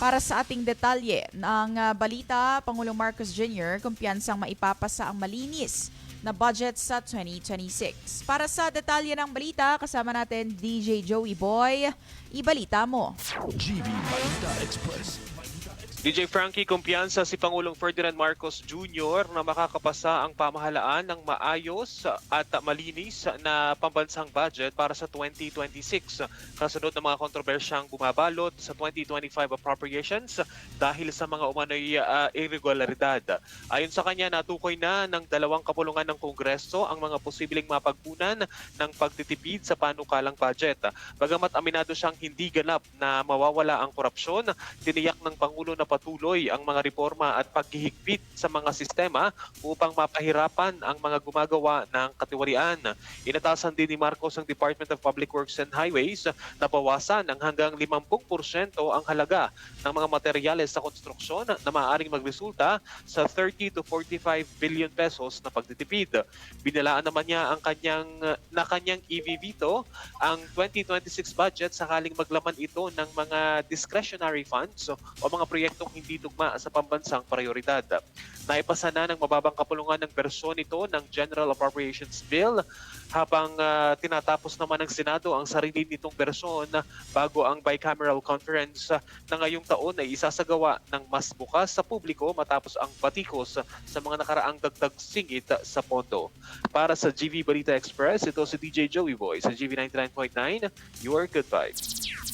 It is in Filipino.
Para sa ating detalye ng ah, balita, Pangulong Marcos Jr. kumpiyansang maipapasa ang malinis na budget sa 2026. Para sa detalye ng balita, kasama natin DJ Joey Boy. Ibalita mo. GV Balita Express. DJ Frankie, kumpiyansa si Pangulong Ferdinand Marcos Jr. na makakapasa ang pamahalaan ng maayos at malinis na pambansang budget para sa 2026 kasunod ng mga kontrobersyang bumabalot sa 2025 appropriations dahil sa mga umano'y ah, irregularidad. Ayon sa kanya, natukoy na ng dalawang kapulungan ng Kongreso ang mga posibleng mapagkunan ng pagtitipid sa panukalang budget. Bagamat aminado siyang hindi ganap na mawawala ang korupsyon, tiniyak ng Pangulo na patuloy ang mga reforma at paghihigpit sa mga sistema upang mapahirapan ang mga gumagawa ng katiwalian. Inatasan din ni Marcos ang Department of Public Works and Highways na bawasan ng hanggang 50% ang halaga ng mga materyales sa konstruksyon na maaaring magresulta sa 30 to 45 billion pesos na pagtitipid. Binalaan naman niya ang kanyang na kanyang i-veto ang 2026 budget sakaling maglaman ito ng mga discretionary funds o mga proyektong hindi tugma sa pambansang prioridad. Naipasa na ng mababang kapulungan ng bersyon nito ng General Appropriations Bill habang ah, tinatapos naman ng Senado ang sarili nitong bersyon bago ang bicameral conference na ngayong taon ay isasagawa ng mas bukas sa publiko matapos ang batikos sa mga nakaraang dagdag singit sa pondo. Para sa GV Balita Express, ito si DJ Joey Boy sa GV 99.9, your good vibes.